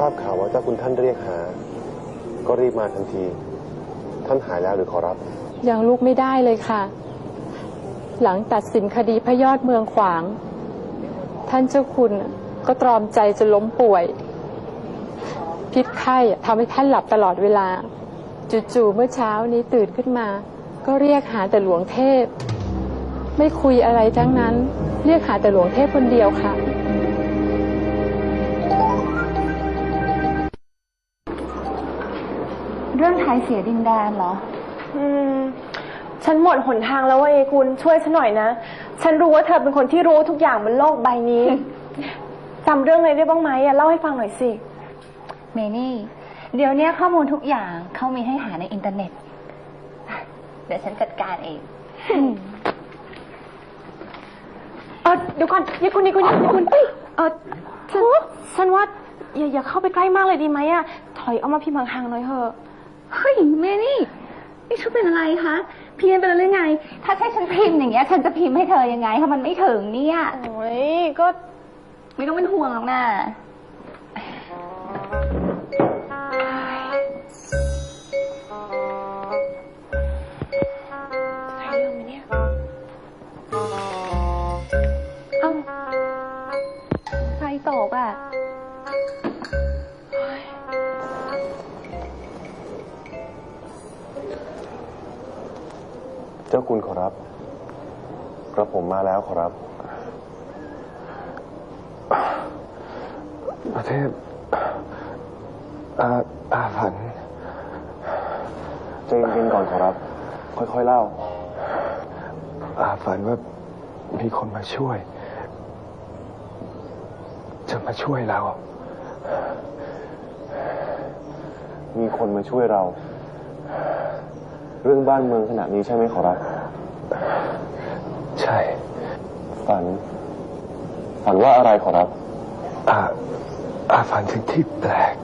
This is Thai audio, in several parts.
ทราบข่าวว่าเจ้าคุณท่านเรียกหา ก็รีบมาทันที ท่านหายแล้วหรือขอรับ ยังลุกไม่ได้เลยค่ะ หลังตัดสินคดีพระยอดเมืองขวาง ท่านเจ้าคุณก็ตรอมใจจนล้มป่วย พิษไข้ทำให้ท่านหลับตลอดเวลา จู่ๆเมื่อเช้านี้ตื่นขึ้นมา ก็เรียกหาแต่หลวงเทพ ไม่คุยอะไรทั้งนั้น เรียกหาแต่หลวงเทพคนเดียวค่ะ เรื่องไทยเสียดินแดนเหรอ อืม ฉันหมดหนทางแล้วว่าเอคุณช่วยฉันหน่อยนะ ฉันรู้ว่าเธอเป็นคนที่รู้ทุกอย่างบนโลกใบนี้ จำเรื่องอะไรได้บ้างไหมอะเล่าให้ฟังหน่อยสิ เมนี่ เดี๋ยวเนี้ยข้อมูลทุกอย่างเขามีให้หาในอินเทอร์เน็ตอะเดี๋ยวฉันจัดการเองเออเดี๋ยวก่อนยายคุณยายคุณยายคุณเออฉันฉันว่าอย่าอย่าเข้าไปใกล้มากเลยดีไหมอะถอยออกมาพิมพ์ห่างๆหน่อยเถอะ เฮ้ยเมนี่นี่ฉันเป็นอะไรคะเพี้ยนไปแล้วหรือไง ถ้าใช่ฉันพิมพ์อย่างเงี้ย ฉันจะพิมพ์ให้เธอยังไง ถ้ามันไม่ถึงเนี่ย โอ้ยก็ไม่ต้องเป็นห่วงหรอกนะใช่เรื่องไหมเนี่ยเอ้าใครตกอะ เจ้าคุณขอรับ กระผมมาแล้วขอรับ ประเทศอาอาฝันใจเย็นๆก่อนขอรับ ค่อยๆเล่า อาฝันว่ามีคนมาช่วย จะมาช่วยเรา มีคนมาช่วยเรา เรื่องบ้านเมืองขณะนี้ใช่ไหมขอรับ ใช่ ฝัน ฝันว่าอะไรขอรับอาอาฝันถึงที่แปลก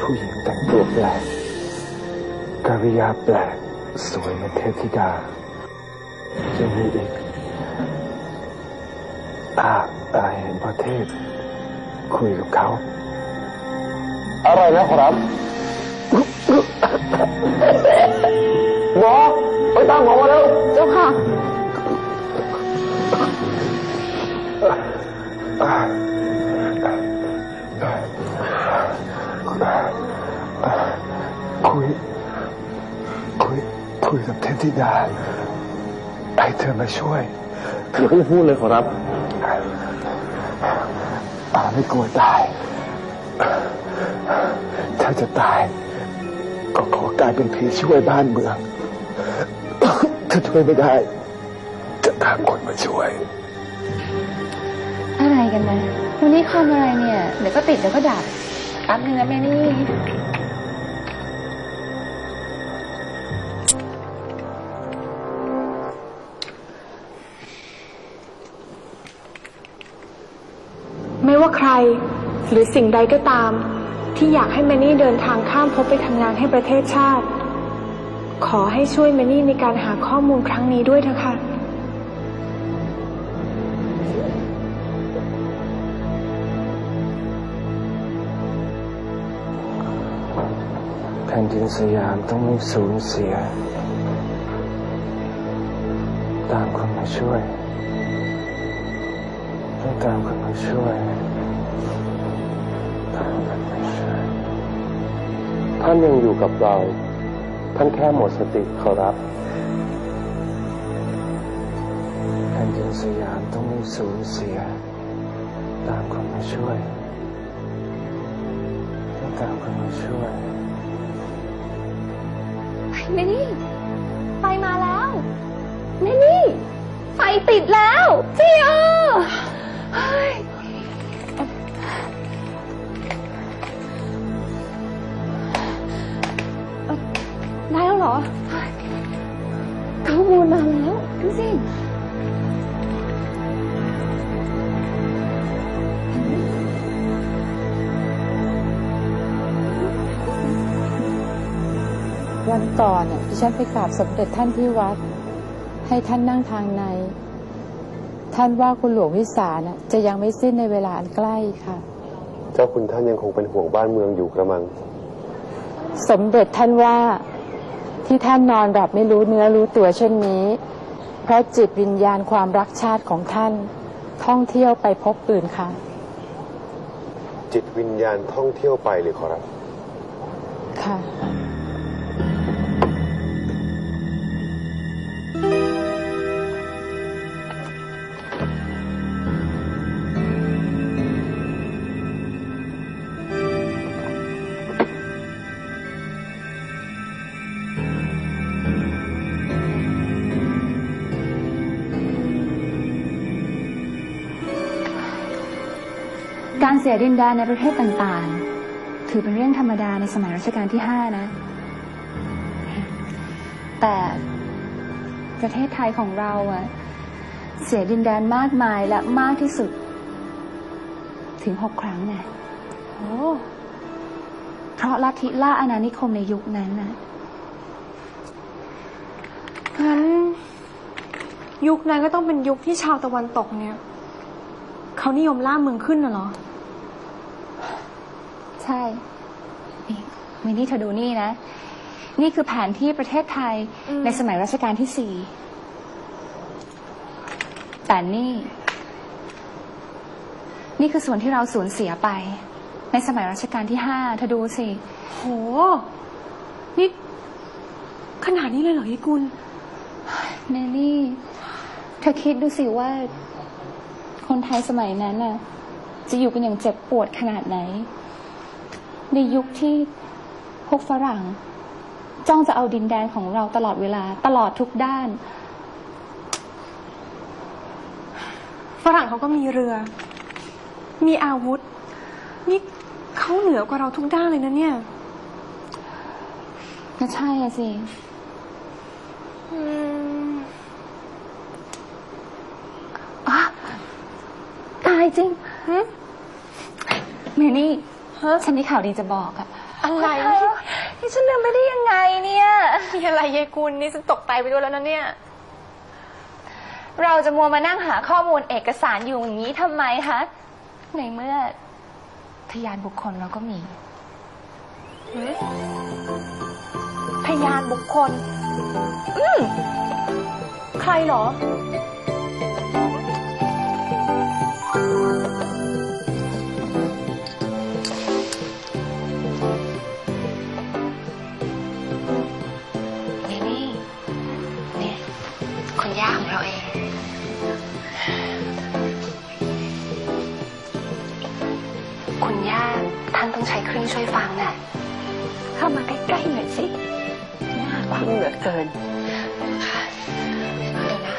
ผู้หญิงแต่งตัวแปลกกริยาแปลก สวยเหมือนเทพธิดายังมีอีกอาอาเห็นประเทศคุยกับเขา อะไรนะขอรับ หมอไปตามหมอมาแล้วเจ้าค่ะ คุย คุย คุยกับเทพธิดาให้เธอมาช่วยอย่าเพิ่งพูดเลยขอรับอาไม่กลัวตายถ้าจะตาย ก็ขอกลายเป็นผีช่วยบ้านเมือง ถ้าช่วยไม่ได้ จะตามคนมาช่วย อะไรกันนะ วันนี้คอมอะไรเนี่ย เดี๋ยวก็ติดเดี๋ยวก็ดับแป๊บนึงนะเมนี่ไม่ว่าใครหรือสิ่งใดก็ตาม ที่อยากให้แมนนี่เดินทางข้ามภพไปทำงานให้ประเทศชาติ ขอให้ช่วยแมนนี่ในการหาข้อมูลครั้งนี้ด้วยเถอะค่ะแผ่นดินสยามต้องไม่สูญเสีย ตามคนมาช่วย ต้องตามคนมาช่วย ท่านยังอยู่กับเรา ท่านแค่หมดสติขอรับแผ่นดินสยามต้องไม่สูญเสีย ตามคนมาช่วยต้องตามคนมาช่วยเมนี่ไฟมาแล้วเมนี่ไฟติดแล้วเจียเฮ้ยเอ่ เหรอเฮ้ยข้อมูลมาแล้วดูสิวันก่อนน่ะดิฉันไปกราบสมเด็จท่านที่วัด ให้ท่านนั่งทางใน ท่านว่าคุณหลวงวิสานะจะยังไม่สิ้นในเวลาอันใกล้ค่ะ เจ้าคุณท่านยังคงเป็นห่วงบ้านเมืองอยู่กระมัง สมเด็จท่านว่า ที่ท่านนอนหลับไม่รู้เนื้อรู้ตัวเช่นนี้ เพราะจิตวิญญาณความรักชาติของท่าน ท่องเที่ยวไปพบอื่นค่ะ จิตวิญญาณท่องเที่ยวไปหรือขอรับ ค่ะ การเสียดินแดนในประเทศต่างๆ ถือเป็นเรื่องธรรมดาในสมัยรัชกาลที่ห้านะ แต่ประเทศไทยของเราอะเสียดินแดนมากมายและมากที่สุด ถึงหกครั้งไงโอ้เพราะลัทธิล่าอาณานิคมในยุคนั้นนะงั้นยุคนั้นก็ต้องเป็นยุคที่ชาวตะวันตกเนี่ย เขานิยมล่าเมืองขึ้นน่ะเหรอ ใช่นี่มินี่เธอดูนี่นะ นี่คือแผนที่ประเทศไทยอืม ในสมัยรัชกาลที่สี่แต่นี่ นี่คือส่วนที่เราสูญเสียไป ในสมัยรัชกาลที่ห้าเธอดูสิ โห นี่ ขนาดนี้เลยเหรอยายกุล เนลลี่ เธอคิดดูสิว่า คนไทยสมัยนั้นน่ะ จะอยู่กันอย่างเจ็บปวดขนาดไหน ในยุคที่พวกฝรั่ง จ้องจะเอาดินแดนของเราตลอดเวลา ตลอดทุกด้าน ฝรั่งเขาก็มีเรือ มีอาวุธ นี่เขาเหนือกว่าเราทุกด้านเลยนะเนี่ยก็ใช่อะสิอืมอะตายจริงหึเมนี่ ฮะ ฉันมีข่าวดีจะบอกอะอะไร นี่ฉันลืมไปได้ยังไงเนี่ย มีอะไรยายกุลนี่ฉันตกใจไปด้วยแล้วนะเนี่ย เราจะมัวมานั่งหาข้อมูลเอกสารอยู่อย่างนี้ทำไมคะ ในเมื่อพยานบุคคลเราก็มี พยานบุคคล อืมใครเหรอ คุณย่าท่านต้องใช้เครื่องช่วยฟังน่ะ เข้ามาใกล้ๆหน่อยสิน่าฟังเหลือเกินค่ะเดี๋ยวนะ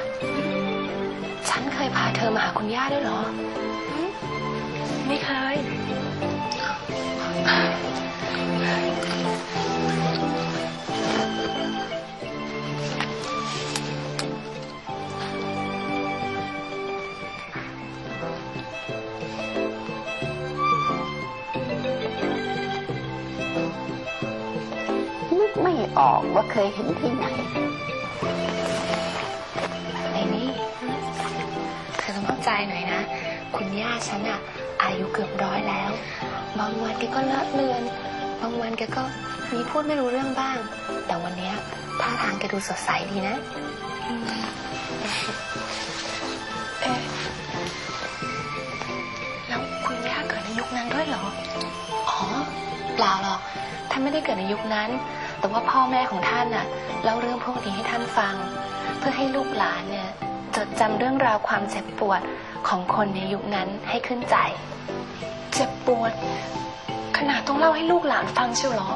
ฉันเคยพาเธอมาหาคุณย่าด้วยเหรอ ไม่เคย กไม่ออกว่าเคยเห็นที่ไหนไอ้นี่เธอต้องเข้าใจหน่อยนะ คุณย่าฉันอะอายุเกือบร้อยแล้ว บางวันแกก็เลอะเลือน บางวันแกก็มีพูดไม่รู้เรื่องบ้าง แต่วันเนี้ยท่าทางแกดูสดใสดีนะเอ๊ะแล้วคุณย่าเกิดในยุคนั้นด้วยเหรอ อ๋อ เปล่าหรอกท่านไม่ได้เกิดในยุคนั้น แต่ว่าพ่อแม่ของท่านน่ะเล่าเรื่องพวกนี้ให้ท่านฟัง เพื่อให้ลูกหลานเนี่ยจดจำเรื่องราวความเจ็บปวดของคนในยุคนั้นให้ขึ้นใจ เจ็บปวด ขนาดต้องเล่าให้ลูกหลานฟังเชียวหรอ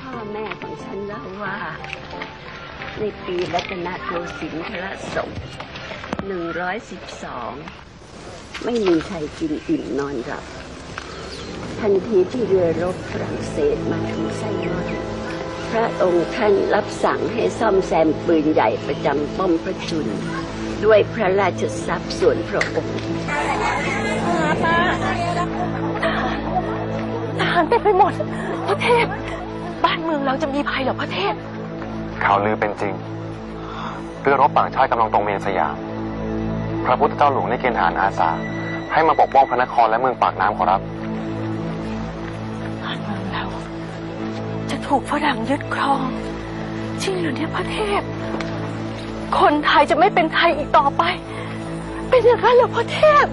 พ่อแม่ของฉันเล่าว่า ในปีรัตนโกสินทรศกหนึ่งร้อยสิบสอง ไม่มีใครกินอิ่มนอนหลับทันทีที่เรือรบฝรั่งเศสมาถึงไส้นอนพระองค์ท่านรับสั่งให้ซ่อมแซมปืนใหญ่ประจำป้อมพระจุลด้วยพระราชทรัพย์ส่วนพระองค์ทหารเต็มไปหมด พระเทพ บ้านเมืองเราจะมีภัยเหรอพระเทพ ข่าวลือเป็นจริง เรือรบต่างชาติกำลังตรงเมียนสยามพ ระพุทธเจ้าหลวงได้เกณฑ์ทหารอาสา ให้มาปกป้องพระนครและเมืองปากน้ำขอรับบ้านเมืองเราจะถูกฝรั่งยึดครองจริงเหรือเนี่ยพระเทพ คนไทยจะไม่เป็นไทยอีกต่อไป เป็นอย่างนั้นเหรอพระเทพ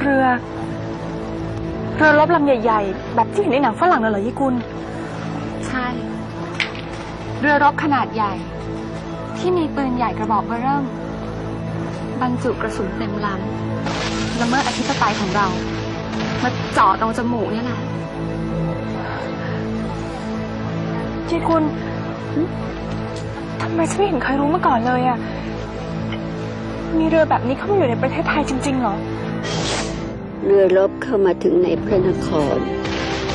เรือ เรือรบลำใหญ่ ๆ แบบที่เห็นในหนังฝรั่งน่ะเหรอยี่กุลใช่ เรือรบขนาดใหญ่ ที่มีปืนใหญ่กระบอกเบอร์เริ่ม บรรจุกระสุนเต็มลำละเมิดอธิปไตยของเรา มาเจาะตรงจมูกเนี่ยแหละจีคุณทำไมฉันไม่เห็นเคยรู้มาก่อนเลยอะมีเรือแบบนี้เข้ามาอยู่ในประเทศไทยจริงๆเหรอ เรือรบเข้ามาถึงในพระนคร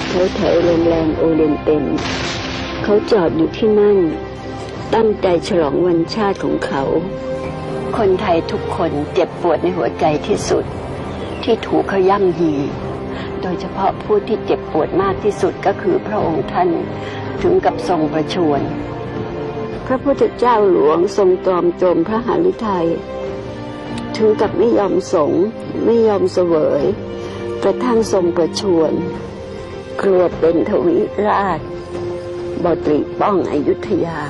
แถวแถวๆโรงแรมโอเรนเตนเขาจอดอยู่ที่นั่น ตั้งใจฉลองวันชาติของเขา คนไทยทุกคนเจ็บปวดในหัวใจที่สุด ที่ถูกเขาย่ำยี โดยเฉพาะผู้ที่เจ็บปวดมากที่สุดก็คือพระองค์ท่านถึงกับทรงประชวรพระพุทธเจ้าหลวงทรงตรอมโจมพระหฤทัยถึงกับไม่ยอมสงฆ์ไม่ยอมเสวยกระทั่งทรงประชวรกลัวเป็นทวิราชบตรีป้องอยุธยา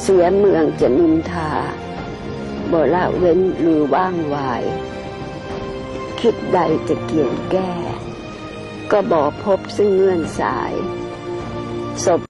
เสียเมืองจะนินทา บ่ละเว้นหรือว่างวาย คิดใดจะเกี่ยงแก้ ก็บ่พบซึ่งเงื่อนสายศพ